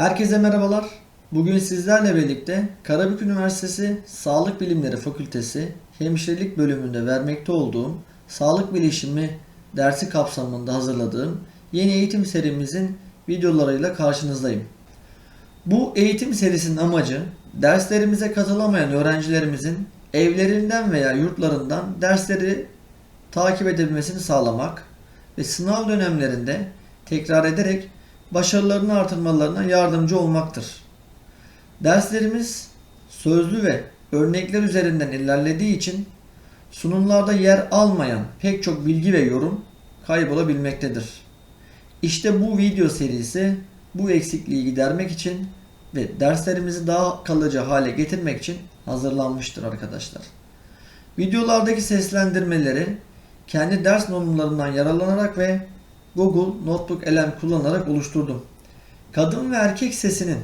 Herkese merhabalar. Bugün sizlerle birlikte Karabük Üniversitesi Sağlık Bilimleri Fakültesi Hemşirelik bölümünde vermekte olduğum Sağlık Bilişimi dersi kapsamında hazırladığım yeni eğitim serimizin videolarıyla karşınızdayım. Bu eğitim serisinin amacı derslerimize katılamayan öğrencilerimizin evlerinden veya yurtlarından dersleri takip edebilmesini sağlamak ve sınav dönemlerinde tekrar ederek başarılarını artırmalarına yardımcı olmaktır. Derslerimiz sözlü ve örnekler üzerinden ilerlediği için sunumlarda yer almayan pek çok bilgi ve yorum kaybolabilmektedir. İşte bu video serisi bu eksikliği gidermek için ve derslerimizi daha kalıcı hale getirmek için hazırlanmıştır arkadaşlar. Videolardaki seslendirmeleri kendi ders normlarından yararlanarak ve Google Notebook LM kullanarak oluşturdum. Kadın ve erkek sesinin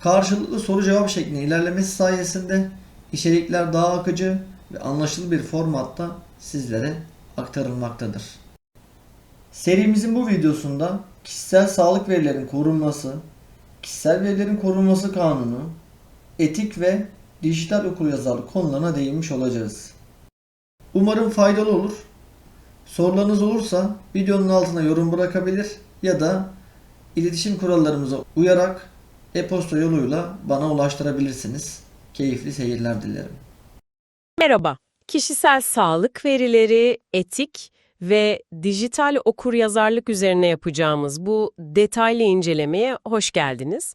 karşılıklı soru cevap şeklinde ilerlemesi sayesinde içerikler daha akıcı ve anlaşılır bir formatta sizlere aktarılmaktadır. Serimizin bu videosunda kişisel sağlık verilerinin korunması, kişisel verilerin korunması kanunu, etik ve dijital okuryazarlık konularına değinmiş olacağız. Umarım faydalı olur. Sorularınız olursa videonun altına yorum bırakabilir ya da iletişim kurallarımıza uyarak e-posta yoluyla bana ulaştırabilirsiniz. Keyifli seyirler dilerim. Merhaba. Kişisel sağlık verileri, etik ve dijital okuryazarlık üzerine yapacağımız bu detaylı incelemeye hoş geldiniz.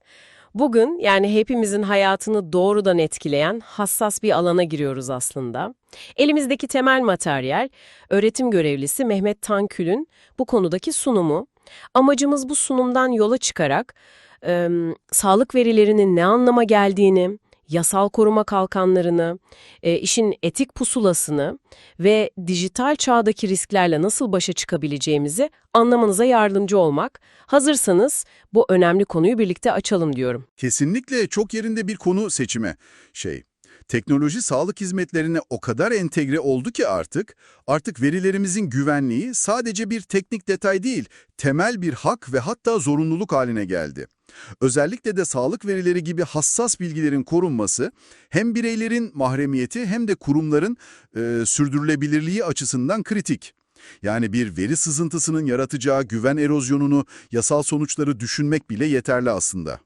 Bugün yani hepimizin hayatını doğrudan etkileyen hassas bir alana giriyoruz aslında. Elimizdeki temel materyal, öğretim görevlisi Mehmet Tankül'ün bu konudaki sunumu. Amacımız bu sunumdan yola çıkarak e, sağlık verilerinin ne anlama geldiğini, yasal koruma kalkanlarını, e, işin etik pusulasını ve dijital çağdaki risklerle nasıl başa çıkabileceğimizi anlamanıza yardımcı olmak. Hazırsanız bu önemli konuyu birlikte açalım diyorum. Kesinlikle çok yerinde bir konu seçimi. Şey, teknoloji sağlık hizmetlerine o kadar entegre oldu ki artık, artık verilerimizin güvenliği sadece bir teknik detay değil, temel bir hak ve hatta zorunluluk haline geldi. Özellikle de sağlık verileri gibi hassas bilgilerin korunması hem bireylerin mahremiyeti hem de kurumların e, sürdürülebilirliği açısından kritik. Yani bir veri sızıntısının yaratacağı güven erozyonunu, yasal sonuçları düşünmek bile yeterli aslında.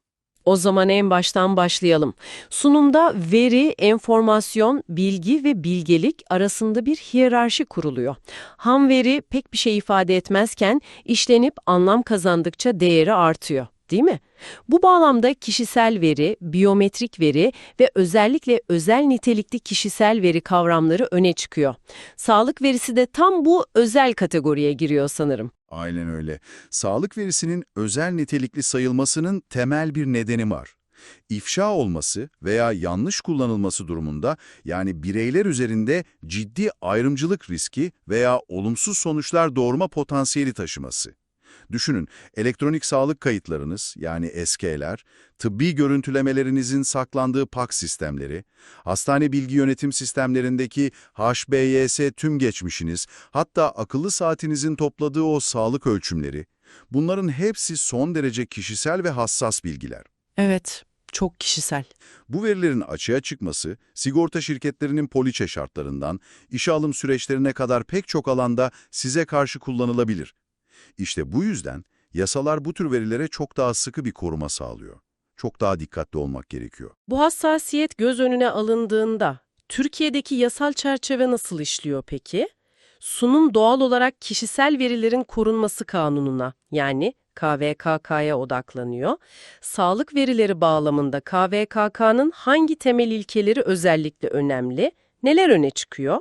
O zaman en baştan başlayalım. Sunumda veri, enformasyon, bilgi ve bilgelik arasında bir hiyerarşi kuruluyor. Ham veri pek bir şey ifade etmezken işlenip anlam kazandıkça değeri artıyor. Değil mi? Bu bağlamda kişisel veri, biyometrik veri ve özellikle özel nitelikli kişisel veri kavramları öne çıkıyor. Sağlık verisi de tam bu özel kategoriye giriyor sanırım. Aynen öyle. Sağlık verisinin özel nitelikli sayılmasının temel bir nedeni var. İfşa olması veya yanlış kullanılması durumunda yani bireyler üzerinde ciddi ayrımcılık riski veya olumsuz sonuçlar doğurma potansiyeli taşıması. Düşünün, elektronik sağlık kayıtlarınız yani SK'ler, tıbbi görüntülemelerinizin saklandığı PAK sistemleri, hastane bilgi yönetim sistemlerindeki HBYS tüm geçmişiniz, hatta akıllı saatinizin topladığı o sağlık ölçümleri, bunların hepsi son derece kişisel ve hassas bilgiler. Evet, çok kişisel. Bu verilerin açığa çıkması, sigorta şirketlerinin poliçe şartlarından, işe alım süreçlerine kadar pek çok alanda size karşı kullanılabilir. İşte bu yüzden yasalar bu tür verilere çok daha sıkı bir koruma sağlıyor. Çok daha dikkatli olmak gerekiyor. Bu hassasiyet göz önüne alındığında Türkiye'deki yasal çerçeve nasıl işliyor peki? Sunum doğal olarak kişisel verilerin korunması kanununa yani KVKK'ya odaklanıyor. Sağlık verileri bağlamında KVKK'nın hangi temel ilkeleri özellikle önemli? Neler öne çıkıyor?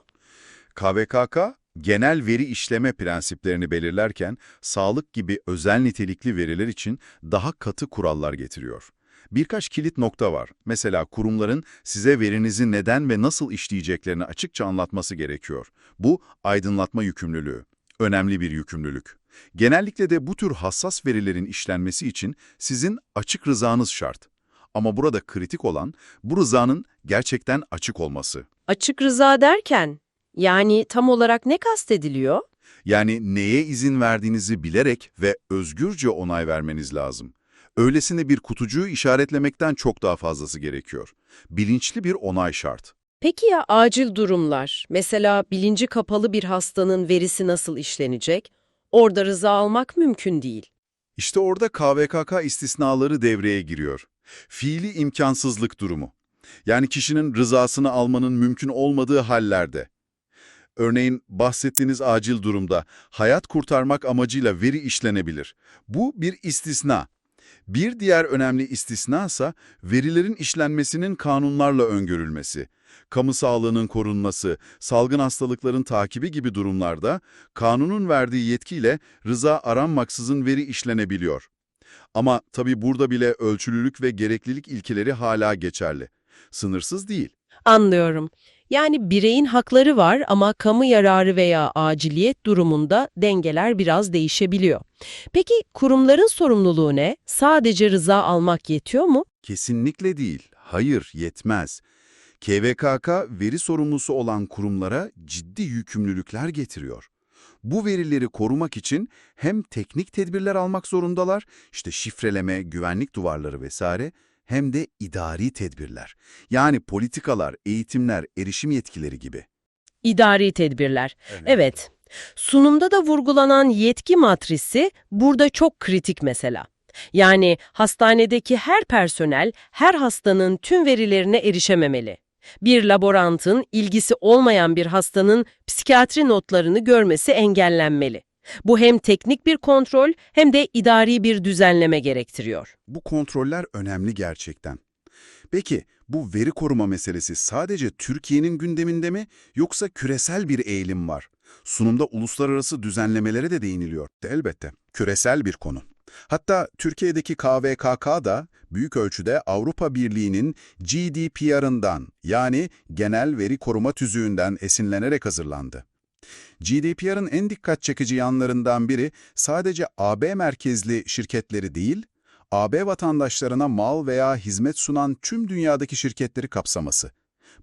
KVKK, genel veri işleme prensiplerini belirlerken sağlık gibi özel nitelikli veriler için daha katı kurallar getiriyor. Birkaç kilit nokta var. Mesela kurumların size verinizi neden ve nasıl işleyeceklerini açıkça anlatması gerekiyor. Bu aydınlatma yükümlülüğü. Önemli bir yükümlülük. Genellikle de bu tür hassas verilerin işlenmesi için sizin açık rızanız şart. Ama burada kritik olan bu rızanın gerçekten açık olması. Açık rıza derken yani tam olarak ne kastediliyor? Yani neye izin verdiğinizi bilerek ve özgürce onay vermeniz lazım. Öylesine bir kutucuğu işaretlemekten çok daha fazlası gerekiyor. Bilinçli bir onay şart. Peki ya acil durumlar? Mesela bilinci kapalı bir hastanın verisi nasıl işlenecek? Orada rıza almak mümkün değil. İşte orada KVKK istisnaları devreye giriyor. Fiili imkansızlık durumu. Yani kişinin rızasını almanın mümkün olmadığı hallerde. Örneğin bahsettiğiniz acil durumda hayat kurtarmak amacıyla veri işlenebilir. Bu bir istisna. Bir diğer önemli istisna ise verilerin işlenmesinin kanunlarla öngörülmesi. Kamu sağlığının korunması, salgın hastalıkların takibi gibi durumlarda kanunun verdiği yetkiyle rıza aranmaksızın veri işlenebiliyor. Ama tabii burada bile ölçülülük ve gereklilik ilkeleri hala geçerli. Sınırsız değil. Anlıyorum. Yani bireyin hakları var ama kamu yararı veya aciliyet durumunda dengeler biraz değişebiliyor. Peki kurumların sorumluluğu ne? Sadece rıza almak yetiyor mu? Kesinlikle değil. Hayır, yetmez. KVKK veri sorumlusu olan kurumlara ciddi yükümlülükler getiriyor. Bu verileri korumak için hem teknik tedbirler almak zorundalar, işte şifreleme, güvenlik duvarları vesaire, hem de idari tedbirler. Yani politikalar, eğitimler, erişim yetkileri gibi. İdari tedbirler. Evet. Sunumda da vurgulanan yetki matrisi burada çok kritik mesela. Yani hastanedeki her personel her hastanın tüm verilerine erişememeli. Bir laborantın ilgisi olmayan bir hastanın psikiyatri notlarını görmesi engellenmeli. Bu hem teknik bir kontrol hem de idari bir düzenleme gerektiriyor. Bu kontroller önemli gerçekten. Peki bu veri koruma meselesi sadece Türkiye'nin gündeminde mi yoksa küresel bir eğilim var? Sunumda uluslararası düzenlemelere de değiniliyor. Elbette. Küresel bir konu. Hatta Türkiye'deki KVKK da büyük ölçüde Avrupa Birliği'nin GDPR'ından yani Genel Veri Koruma Tüzüğü'nden esinlenerek hazırlandı. GDPR'ın en dikkat çekici yanlarından biri sadece AB merkezli şirketleri değil, AB vatandaşlarına mal veya hizmet sunan tüm dünyadaki şirketleri kapsaması.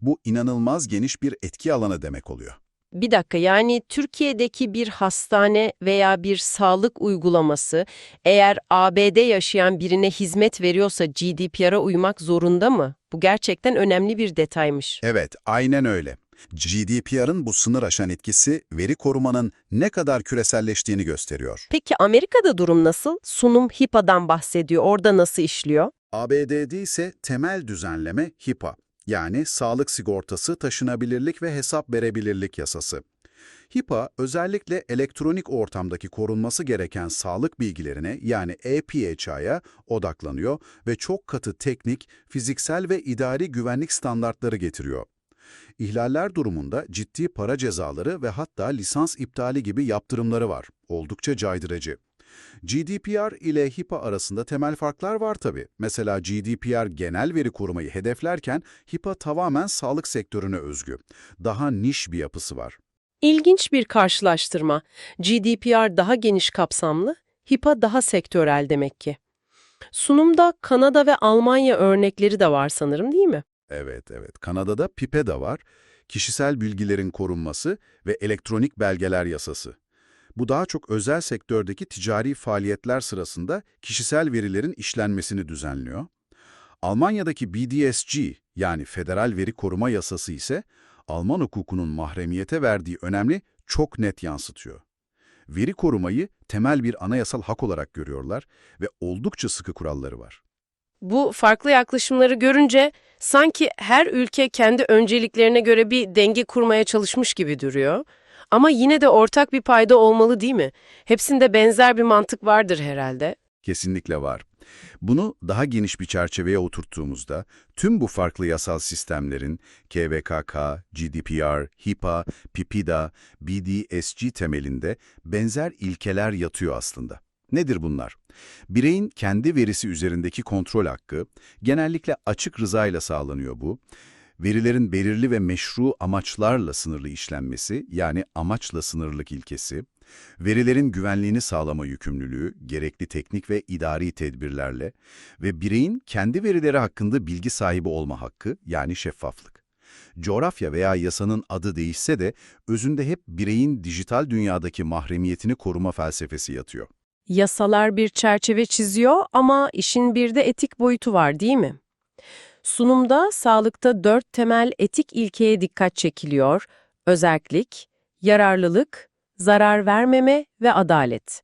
Bu inanılmaz geniş bir etki alanı demek oluyor. Bir dakika yani Türkiye'deki bir hastane veya bir sağlık uygulaması eğer ABD yaşayan birine hizmet veriyorsa GDPR'a uymak zorunda mı? Bu gerçekten önemli bir detaymış. Evet, aynen öyle. GDPR'ın bu sınır aşan etkisi veri korumanın ne kadar küreselleştiğini gösteriyor. Peki Amerika'da durum nasıl? Sunum HIPAA'dan bahsediyor. Orada nasıl işliyor? ABD'de ise temel düzenleme HIPAA, yani Sağlık Sigortası Taşınabilirlik ve Hesap Verebilirlik Yasası. HIPAA özellikle elektronik ortamdaki korunması gereken sağlık bilgilerine yani EPHI'ya odaklanıyor ve çok katı teknik, fiziksel ve idari güvenlik standartları getiriyor. İhlaller durumunda ciddi para cezaları ve hatta lisans iptali gibi yaptırımları var. Oldukça caydırıcı. GDPR ile HIPAA arasında temel farklar var tabii. Mesela GDPR genel veri korumayı hedeflerken HIPAA tamamen sağlık sektörüne özgü. Daha niş bir yapısı var. İlginç bir karşılaştırma. GDPR daha geniş kapsamlı, HIPAA daha sektörel demek ki. Sunumda Kanada ve Almanya örnekleri de var sanırım değil mi? Evet, evet. Kanada'da PIPE de var. Kişisel bilgilerin korunması ve elektronik belgeler yasası. Bu daha çok özel sektördeki ticari faaliyetler sırasında kişisel verilerin işlenmesini düzenliyor. Almanya'daki BDSG yani Federal Veri Koruma Yasası ise Alman hukukunun mahremiyete verdiği önemli çok net yansıtıyor. Veri korumayı temel bir anayasal hak olarak görüyorlar ve oldukça sıkı kuralları var. Bu farklı yaklaşımları görünce sanki her ülke kendi önceliklerine göre bir denge kurmaya çalışmış gibi duruyor. Ama yine de ortak bir payda olmalı değil mi? Hepsinde benzer bir mantık vardır herhalde. Kesinlikle var. Bunu daha geniş bir çerçeveye oturttuğumuzda tüm bu farklı yasal sistemlerin KVKK, GDPR, HIPAA, PIPIDA, BDSG temelinde benzer ilkeler yatıyor aslında. Nedir bunlar? Bireyin kendi verisi üzerindeki kontrol hakkı, genellikle açık rızayla sağlanıyor bu. Verilerin belirli ve meşru amaçlarla sınırlı işlenmesi, yani amaçla sınırlılık ilkesi, verilerin güvenliğini sağlama yükümlülüğü, gerekli teknik ve idari tedbirlerle ve bireyin kendi verileri hakkında bilgi sahibi olma hakkı, yani şeffaflık. Coğrafya veya yasanın adı değişse de özünde hep bireyin dijital dünyadaki mahremiyetini koruma felsefesi yatıyor. Yasalar bir çerçeve çiziyor ama işin bir de etik boyutu var değil mi? Sunumda sağlıkta dört temel etik ilkeye dikkat çekiliyor. Özerklik, yararlılık, zarar vermeme ve adalet.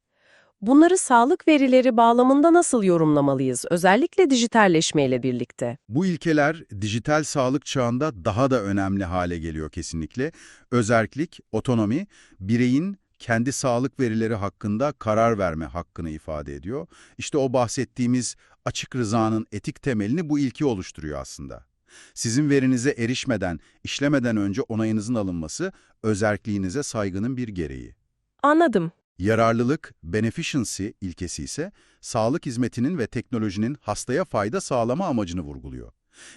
Bunları sağlık verileri bağlamında nasıl yorumlamalıyız, özellikle dijitalleşmeyle birlikte? Bu ilkeler dijital sağlık çağında daha da önemli hale geliyor kesinlikle. Özerklik, otonomi, bireyin kendi sağlık verileri hakkında karar verme hakkını ifade ediyor. İşte o bahsettiğimiz açık rızanın etik temelini bu ilke oluşturuyor aslında. Sizin verinize erişmeden, işlemeden önce onayınızın alınması, özerkliğinize saygının bir gereği. Anladım. Yararlılık, beneficiency ilkesi ise sağlık hizmetinin ve teknolojinin hastaya fayda sağlama amacını vurguluyor.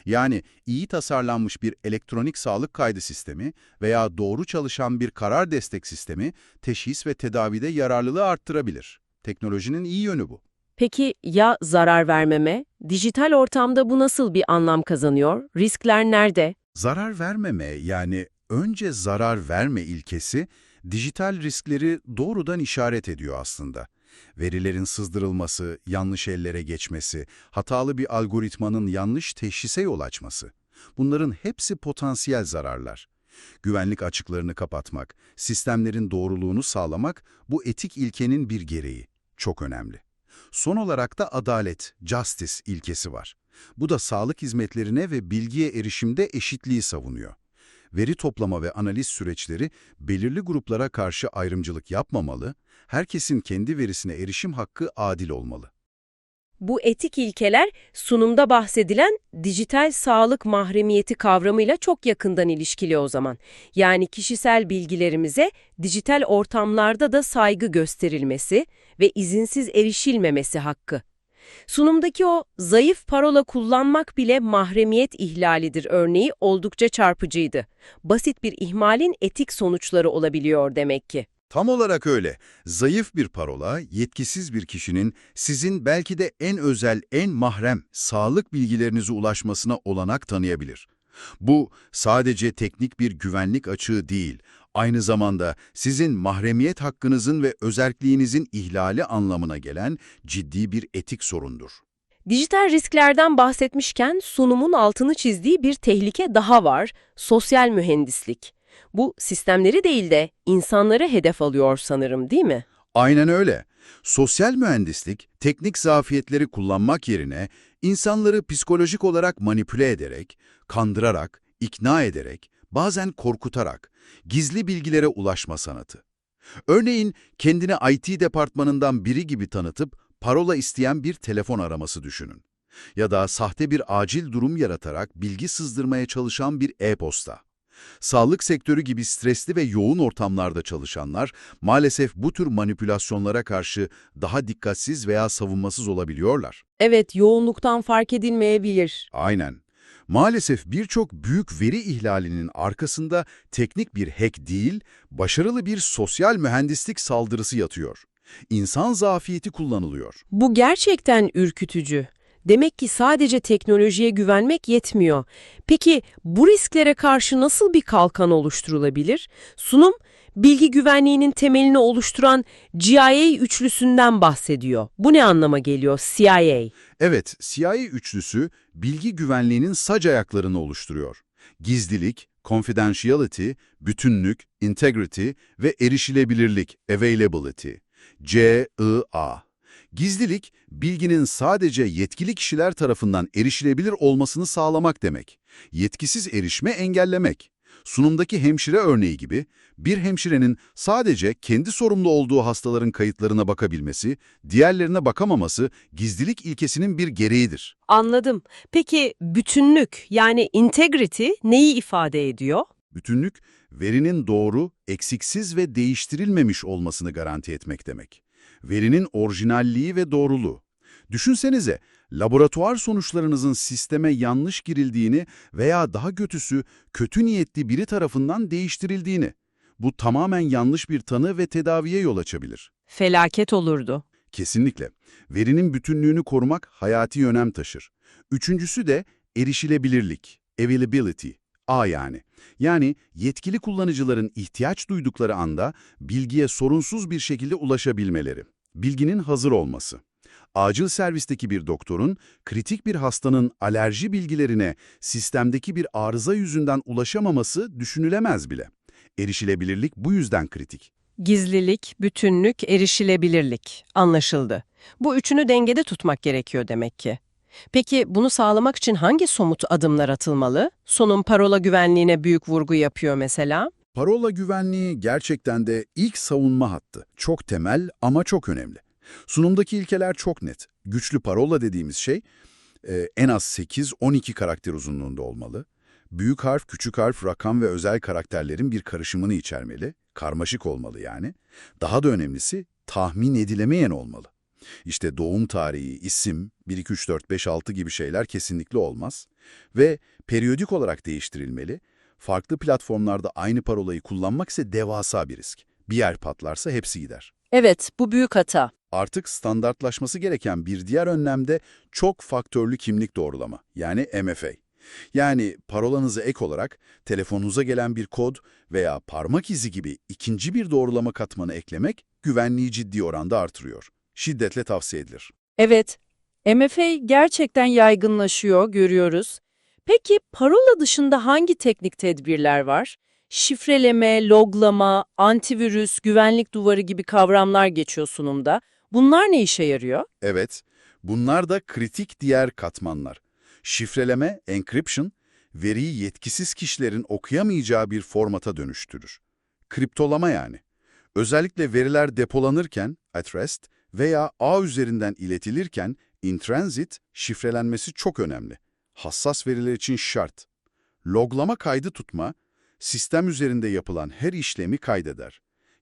Yani iyi tasarlanmış bir elektronik sağlık kaydı sistemi veya doğru çalışan bir karar destek sistemi teşhis ve tedavide yararlılığı arttırabilir. Teknolojinin iyi yönü bu. Peki ya zarar vermeme? Dijital ortamda bu nasıl bir anlam kazanıyor? Riskler nerede? Zarar vermeme yani önce zarar verme ilkesi dijital riskleri doğrudan işaret ediyor aslında. Verilerin sızdırılması, yanlış ellere geçmesi, hatalı bir algoritmanın yanlış teşhise yol açması. Bunların hepsi potansiyel zararlar. Güvenlik açıklarını kapatmak, sistemlerin doğruluğunu sağlamak bu etik ilkenin bir gereği. Çok önemli. Son olarak da adalet, justice ilkesi var. Bu da sağlık hizmetlerine ve bilgiye erişimde eşitliği savunuyor. Veri toplama ve analiz süreçleri belirli gruplara karşı ayrımcılık yapmamalı, herkesin kendi verisine erişim hakkı adil olmalı. Bu etik ilkeler sunumda bahsedilen dijital sağlık mahremiyeti kavramıyla çok yakından ilişkili o zaman. Yani kişisel bilgilerimize dijital ortamlarda da saygı gösterilmesi ve izinsiz erişilmemesi hakkı. Sunumdaki o zayıf parola kullanmak bile mahremiyet ihlalidir örneği oldukça çarpıcıydı. Basit bir ihmalin etik sonuçları olabiliyor demek ki. Tam olarak öyle. Zayıf bir parola, yetkisiz bir kişinin sizin belki de en özel, en mahrem sağlık bilgilerinize ulaşmasına olanak tanıyabilir. Bu sadece teknik bir güvenlik açığı değil, aynı zamanda sizin mahremiyet hakkınızın ve özerkliğinizin ihlali anlamına gelen ciddi bir etik sorundur. Dijital risklerden bahsetmişken sunumun altını çizdiği bir tehlike daha var, sosyal mühendislik. Bu sistemleri değil de insanları hedef alıyor sanırım değil mi? Aynen öyle. Sosyal mühendislik, teknik zafiyetleri kullanmak yerine insanları psikolojik olarak manipüle ederek, kandırarak, ikna ederek, bazen korkutarak, gizli bilgilere ulaşma sanatı. Örneğin kendini IT departmanından biri gibi tanıtıp parola isteyen bir telefon araması düşünün. Ya da sahte bir acil durum yaratarak bilgi sızdırmaya çalışan bir e-posta. Sağlık sektörü gibi stresli ve yoğun ortamlarda çalışanlar maalesef bu tür manipülasyonlara karşı daha dikkatsiz veya savunmasız olabiliyorlar. Evet, yoğunluktan fark edilmeyebilir. Aynen. Maalesef birçok büyük veri ihlalinin arkasında teknik bir hack değil, başarılı bir sosyal mühendislik saldırısı yatıyor. İnsan zafiyeti kullanılıyor. Bu gerçekten ürkütücü. Demek ki sadece teknolojiye güvenmek yetmiyor. Peki bu risklere karşı nasıl bir kalkan oluşturulabilir? Sunum, bilgi güvenliğinin temelini oluşturan CIA üçlüsünden bahsediyor. Bu ne anlama geliyor CIA? Evet, CIA üçlüsü bilgi güvenliğinin sac ayaklarını oluşturuyor. Gizlilik, confidentiality, bütünlük, integrity ve erişilebilirlik, availability. C-I-A. Gizlilik, bilginin sadece yetkili kişiler tarafından erişilebilir olmasını sağlamak demek. Yetkisiz erişme engellemek. Sunumdaki hemşire örneği gibi, bir hemşirenin sadece kendi sorumlu olduğu hastaların kayıtlarına bakabilmesi, diğerlerine bakamaması gizlilik ilkesinin bir gereğidir. Anladım. Peki bütünlük yani integrity neyi ifade ediyor? Bütünlük, verinin doğru, eksiksiz ve değiştirilmemiş olmasını garanti etmek demek. Verinin orijinalliği ve doğruluğu. Düşünsenize, laboratuvar sonuçlarınızın sisteme yanlış girildiğini veya daha kötüsü kötü niyetli biri tarafından değiştirildiğini. Bu tamamen yanlış bir tanı ve tedaviye yol açabilir. Felaket olurdu. Kesinlikle. Verinin bütünlüğünü korumak hayati önem taşır. Üçüncüsü de erişilebilirlik, availability, A yani. Yani yetkili kullanıcıların ihtiyaç duydukları anda bilgiye sorunsuz bir şekilde ulaşabilmeleri. bilginin hazır olması. Acil servisteki bir doktorun, kritik bir hastanın alerji bilgilerine sistemdeki bir arıza yüzünden ulaşamaması düşünülemez bile. Erişilebilirlik bu yüzden kritik. Gizlilik, bütünlük, erişilebilirlik. Anlaşıldı. Bu üçünü dengede tutmak gerekiyor demek ki. Peki bunu sağlamak için hangi somut adımlar atılmalı? Sonun parola güvenliğine büyük vurgu yapıyor mesela. Parola güvenliği gerçekten de ilk savunma hattı. Çok temel ama çok önemli. Sunumdaki ilkeler çok net. Güçlü parola dediğimiz şey e, en az 8-12 karakter uzunluğunda olmalı. Büyük harf, küçük harf, rakam ve özel karakterlerin bir karışımını içermeli. Karmaşık olmalı yani. Daha da önemlisi tahmin edilemeyen olmalı. İşte doğum tarihi, isim, 1, 2, 3, 4, 5, 6 gibi şeyler kesinlikle olmaz. Ve periyodik olarak değiştirilmeli. Farklı platformlarda aynı parolayı kullanmak ise devasa bir risk. Bir yer patlarsa hepsi gider. Evet, bu büyük hata. Artık standartlaşması gereken bir diğer önlem de çok faktörlü kimlik doğrulama, yani MFA. Yani parolanıza ek olarak telefonunuza gelen bir kod veya parmak izi gibi ikinci bir doğrulama katmanı eklemek güvenliği ciddi oranda artırıyor. Şiddetle tavsiye edilir. Evet, MFA gerçekten yaygınlaşıyor, görüyoruz. Peki parola dışında hangi teknik tedbirler var? Şifreleme, loglama, antivirüs, güvenlik duvarı gibi kavramlar geçiyor sunumda. Bunlar ne işe yarıyor? Evet, bunlar da kritik diğer katmanlar. Şifreleme, encryption, veriyi yetkisiz kişilerin okuyamayacağı bir formata dönüştürür. Kriptolama yani. Özellikle veriler depolanırken, at rest, veya ağ üzerinden iletilirken, in transit, şifrelenmesi çok önemli. Hassas veriler için şart. Loglama kaydı tutma, sistem üzerinde yapılan her işlemi kaydeder.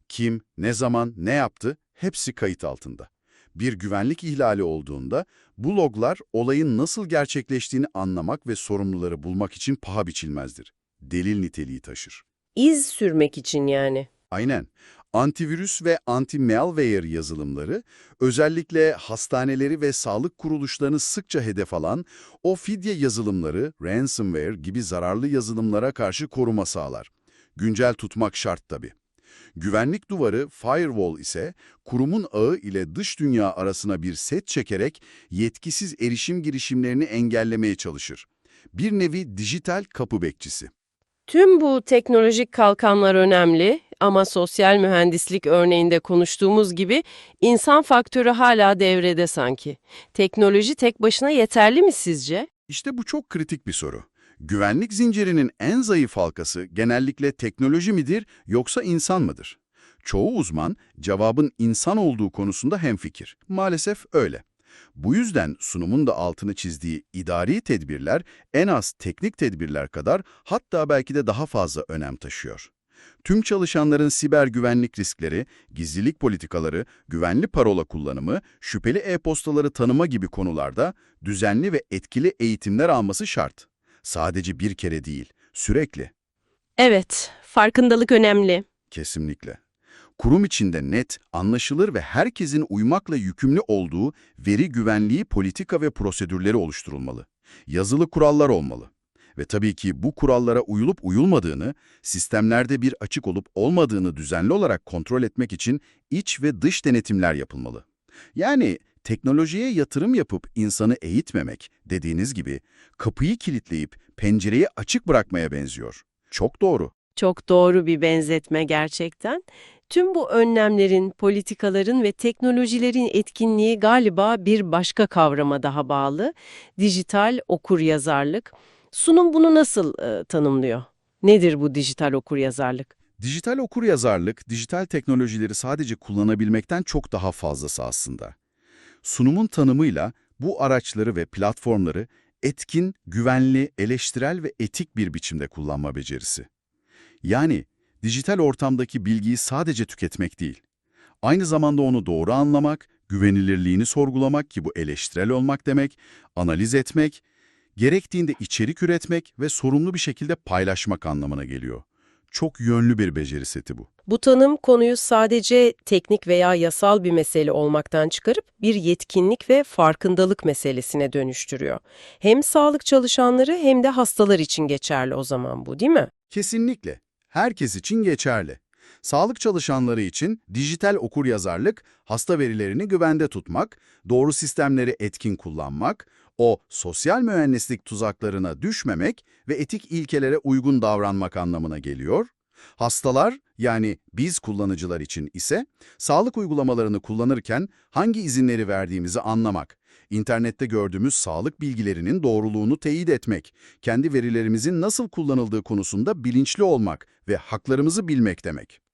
Kim, ne zaman, ne yaptı, hepsi kayıt altında. Bir güvenlik ihlali olduğunda bu loglar olayın nasıl gerçekleştiğini anlamak ve sorumluları bulmak için paha biçilmezdir. Delil niteliği taşır. İz sürmek için yani. Aynen. Antivirüs ve anti-malware yazılımları özellikle hastaneleri ve sağlık kuruluşlarını sıkça hedef alan o fidye yazılımları, ransomware gibi zararlı yazılımlara karşı koruma sağlar. Güncel tutmak şart tabii. Güvenlik duvarı, firewall ise kurumun ağı ile dış dünya arasına bir set çekerek yetkisiz erişim girişimlerini engellemeye çalışır. Bir nevi dijital kapı bekçisi. Tüm bu teknolojik kalkanlar önemli ama sosyal mühendislik örneğinde konuştuğumuz gibi insan faktörü hala devrede sanki. Teknoloji tek başına yeterli mi sizce? İşte bu çok kritik bir soru. Güvenlik zincirinin en zayıf halkası genellikle teknoloji midir yoksa insan mıdır? Çoğu uzman cevabın insan olduğu konusunda hemfikir. Maalesef öyle. Bu yüzden sunumun da altını çizdiği idari tedbirler en az teknik tedbirler kadar hatta belki de daha fazla önem taşıyor. Tüm çalışanların siber güvenlik riskleri, gizlilik politikaları, güvenli parola kullanımı, şüpheli e-postaları tanıma gibi konularda düzenli ve etkili eğitimler alması şart. Sadece bir kere değil, sürekli. Evet, farkındalık önemli. Kesinlikle. Kurum içinde net, anlaşılır ve herkesin uymakla yükümlü olduğu veri güvenliği politika ve prosedürleri oluşturulmalı. Yazılı kurallar olmalı. Ve tabii ki bu kurallara uyulup uyulmadığını, sistemlerde bir açık olup olmadığını düzenli olarak kontrol etmek için iç ve dış denetimler yapılmalı. Yani teknolojiye yatırım yapıp insanı eğitmemek, dediğiniz gibi, kapıyı kilitleyip pencereyi açık bırakmaya benziyor. Çok doğru. Çok doğru bir benzetme gerçekten. Tüm bu önlemlerin, politikaların ve teknolojilerin etkinliği galiba bir başka kavrama daha bağlı. Dijital okuryazarlık. Sunum bunu nasıl e, tanımlıyor? Nedir bu dijital okuryazarlık? Dijital okuryazarlık, dijital teknolojileri sadece kullanabilmekten çok daha fazlası aslında. Sunumun tanımıyla bu araçları ve platformları etkin, güvenli, eleştirel ve etik bir biçimde kullanma becerisi. Yani dijital ortamdaki bilgiyi sadece tüketmek değil, aynı zamanda onu doğru anlamak, güvenilirliğini sorgulamak ki bu eleştirel olmak demek, analiz etmek, gerektiğinde içerik üretmek ve sorumlu bir şekilde paylaşmak anlamına geliyor. Çok yönlü bir beceri seti bu. Bu tanım konuyu sadece teknik veya yasal bir mesele olmaktan çıkarıp bir yetkinlik ve farkındalık meselesine dönüştürüyor. Hem sağlık çalışanları hem de hastalar için geçerli o zaman bu değil mi? Kesinlikle. Herkes için geçerli. Sağlık çalışanları için dijital okuryazarlık, hasta verilerini güvende tutmak, doğru sistemleri etkin kullanmak, o sosyal mühendislik tuzaklarına düşmemek ve etik ilkelere uygun davranmak anlamına geliyor. Hastalar yani biz kullanıcılar için ise sağlık uygulamalarını kullanırken hangi izinleri verdiğimizi anlamak, internette gördüğümüz sağlık bilgilerinin doğruluğunu teyit etmek, kendi verilerimizin nasıl kullanıldığı konusunda bilinçli olmak ve haklarımızı bilmek demek.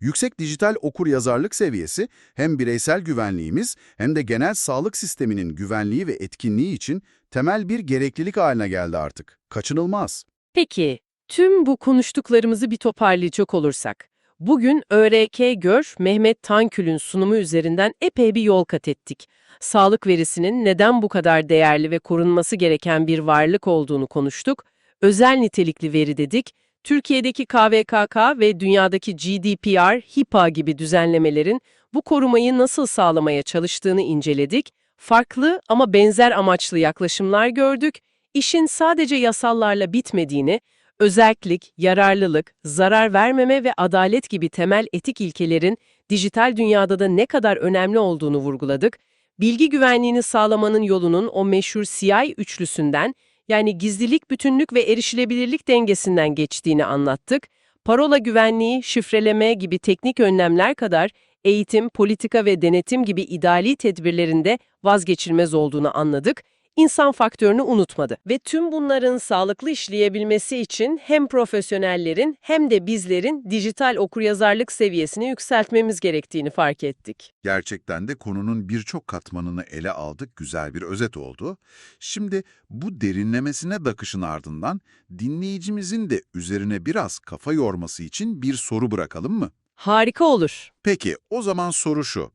Yüksek dijital okur-yazarlık seviyesi hem bireysel güvenliğimiz hem de genel sağlık sisteminin güvenliği ve etkinliği için temel bir gereklilik haline geldi artık. Kaçınılmaz. Peki, tüm bu konuştuklarımızı bir toparlayacak olursak, bugün ÖRK Gör Mehmet Tankül'ün sunumu üzerinden epey bir yol kat ettik. Sağlık verisinin neden bu kadar değerli ve korunması gereken bir varlık olduğunu konuştuk. Özel nitelikli veri dedik. Türkiye'deki KVKK ve dünyadaki GDPR, HIPAA gibi düzenlemelerin bu korumayı nasıl sağlamaya çalıştığını inceledik. Farklı ama benzer amaçlı yaklaşımlar gördük. İşin sadece yasallarla bitmediğini, özellik, yararlılık, zarar vermeme ve adalet gibi temel etik ilkelerin dijital dünyada da ne kadar önemli olduğunu vurguladık. Bilgi güvenliğini sağlamanın yolunun o meşhur CI üçlüsünden yani gizlilik, bütünlük ve erişilebilirlik dengesinden geçtiğini anlattık. Parola güvenliği, şifreleme gibi teknik önlemler kadar eğitim, politika ve denetim gibi idari tedbirlerinde vazgeçilmez olduğunu anladık. İnsan faktörünü unutmadı ve tüm bunların sağlıklı işleyebilmesi için hem profesyonellerin hem de bizlerin dijital okuryazarlık seviyesini yükseltmemiz gerektiğini fark ettik. Gerçekten de konunun birçok katmanını ele aldık, güzel bir özet oldu. Şimdi bu derinlemesine bakışın ardından dinleyicimizin de üzerine biraz kafa yorması için bir soru bırakalım mı? Harika olur. Peki, o zaman soru şu.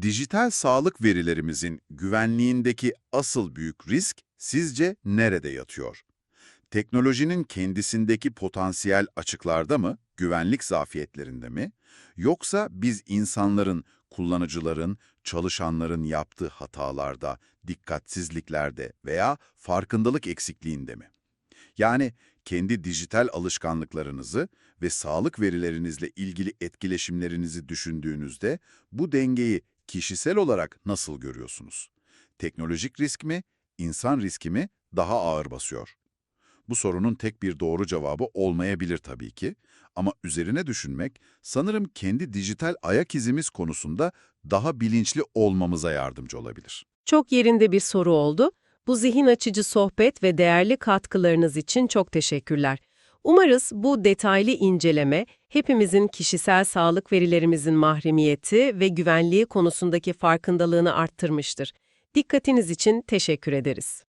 Dijital sağlık verilerimizin güvenliğindeki asıl büyük risk sizce nerede yatıyor? Teknolojinin kendisindeki potansiyel açıklarda mı, güvenlik zafiyetlerinde mi? Yoksa biz insanların, kullanıcıların, çalışanların yaptığı hatalarda, dikkatsizliklerde veya farkındalık eksikliğinde mi? Yani kendi dijital alışkanlıklarınızı ve sağlık verilerinizle ilgili etkileşimlerinizi düşündüğünüzde bu dengeyi kişisel olarak nasıl görüyorsunuz? Teknolojik risk mi, insan riski mi daha ağır basıyor? Bu sorunun tek bir doğru cevabı olmayabilir tabii ki ama üzerine düşünmek sanırım kendi dijital ayak izimiz konusunda daha bilinçli olmamıza yardımcı olabilir. Çok yerinde bir soru oldu. Bu zihin açıcı sohbet ve değerli katkılarınız için çok teşekkürler. Umarız bu detaylı inceleme hepimizin kişisel sağlık verilerimizin mahremiyeti ve güvenliği konusundaki farkındalığını arttırmıştır. Dikkatiniz için teşekkür ederiz.